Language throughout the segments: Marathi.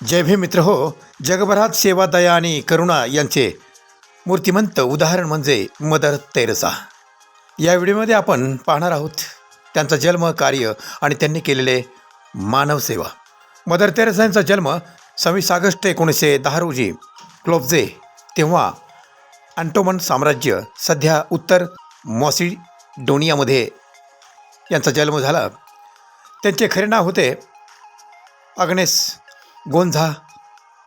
जय भीम मित्र हो जगभरात सेवा दया आणि करुणा यांचे मूर्तिमंत उदाहरण म्हणजे मदर तेरेसा. या व्हिडिओमध्ये आपण पाहणार आहोत त्यांचा जन्म कार्य आणि त्यांनी केलेले मानवसेवा मदर तेरेसा यांचा जन्म सव्वीस ऑगस्ट एकोणीसशे दहा रोजी क्लोबजे तेव्हा अँटोमन साम्राज्य सध्या उत्तर मॉसिडोनियामध्ये यांचा जन्म झाला. त्यांचे खरे नाव होते अग्नेस गोंझा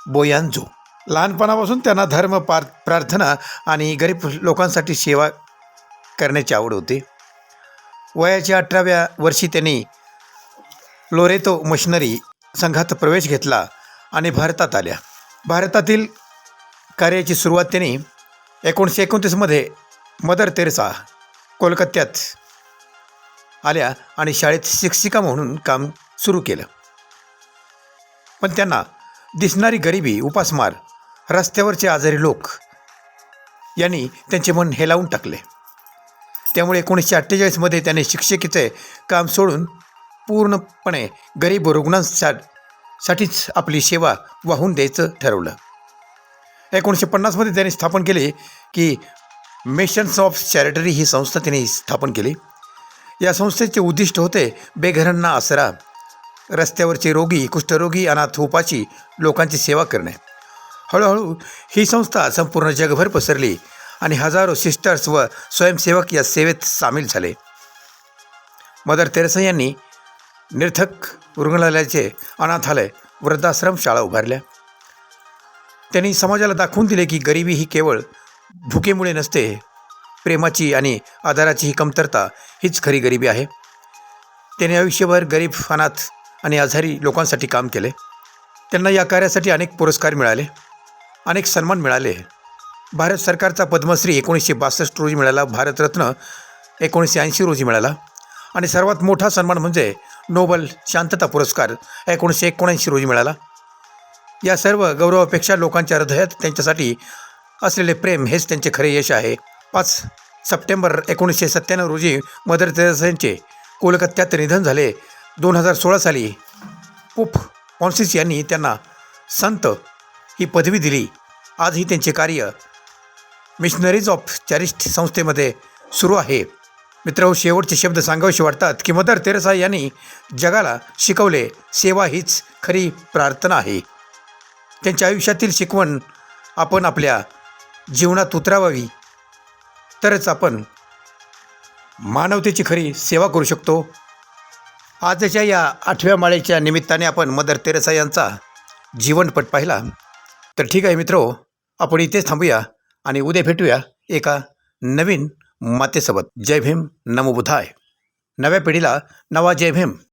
बोयांजो. लहानपणापासून त्यांना धर्म पार प्रार्थना आणि गरीब लोकांसाठी सेवा करण्याची आवड होती. वयाच्या अठराव्या वर्षी त्यांनी लोरेतो मशिनरी संघात प्रवेश घेतला आणि भारतात आल्या. भारतातील कार्याची सुरुवात त्यांनी एकोणीसशे एकोणतीसमध्ये मदर तेरेसा कोलकात्यात आल्या आणि शाळेत शिक्षिका म्हणून काम सुरू केलं. पण त्यांना दिसणारी गरिबी उपासमार रस्त्यावरचे आजारी लोक यांनी त्यांचे मन हेलावून टाकले. त्यामुळे एकोणीसशे अठ्ठेचाळीसमध्ये त्याने शिक्षकीचे काम सोडून पूर्णपणे गरीब रुग्णांसा साठीच आपली सेवा वाहून द्यायचं ठरवलं. एकोणीसशे पन्नासमध्ये त्यांनी स्थापन केले की मिशन्स ऑफ चॅरिटरी ही संस्था त्यांनी स्थापन केली. या संस्थेचे उद्दिष्ट होते बेघरांना आसरा रस्त्यावरचे रोगी कुष्ठरोगी अनाथ उपाची लोकांची सेवा करणे. हळूहळू ही संस्था संपूर्ण जगभर पसरली आणि हजारो सिस्टर्स व स्वयंसेवक या सेवेत सामील झाले. मदर तेरेसा यांनी निर्थक रुग्णालयाचे अनाथालय वृद्धाश्रम शाळा उभारल्या. त्यांनी समाजाला दाखवून दिले की गरिबी ही केवळ भुकेमुळे नसते प्रेमाची आणि आधाराची ही कमतरता हीच खरी गरिबी आहे. त्याने आयुष्यभर गरीब अनाथ आणि आजारी लोकांसाठी काम केले. त्यांना या कार्यासाठी अनेक पुरस्कार मिळाले अनेक सन्मान मिळाले. भारत सरकारचा पद्मश्री एकोणीसशे बासष्ट रोजी मिळाला भारतरत्न एकोणीसशे ऐंशी रोजी मिळाला. आणि सर्वात मोठा सन्मान म्हणजे नोबल शांतता पुरस्कार एकोणीसशे एकोणऐंशी रोजी मिळाला. या सर्व गौरवापेक्षा लोकांच्या हृदयात त्यांच्यासाठी असलेले प्रेम हेच त्यांचे खरे यश आहे. पाच सप्टेंबर एकोणीसशे सत्त्याण्णव रोजी मदर तेरेसांचे कोलकात्यात निधन झाले. दोन हजार सोळा साली पोप फॉन्सिस यांनी त्यांना संत ही पदवी दिली. आजही त्यांचे कार्य मिशनरीज ऑफ चॅरिस्ट संस्थेमध्ये सुरू आहे. मित्र शेवटचे शब्द सांगावेसे वाटतात की मदर तेरेसा यांनी जगाला शिकवले सेवा हीच खरी प्रार्थना आहे. त्यांच्या आयुष्यातील शिकवण आपण आपल्या जीवनात उतरावावी. तरच आपण मानवतेची खरी सेवा करू शकतो. आजच्या या आठव्या माळेच्या निमित्ताने आपण मदर तेरेसा यांचा जीवनपट पाहिला. तर ठीक आहे मित्रो आपण इथेच थांबूया आणि उद्या भेटूया एका नवीन मातेसोबत. जय भीम नमो बुधाय. नव्या पिढीला नवा जय भीम.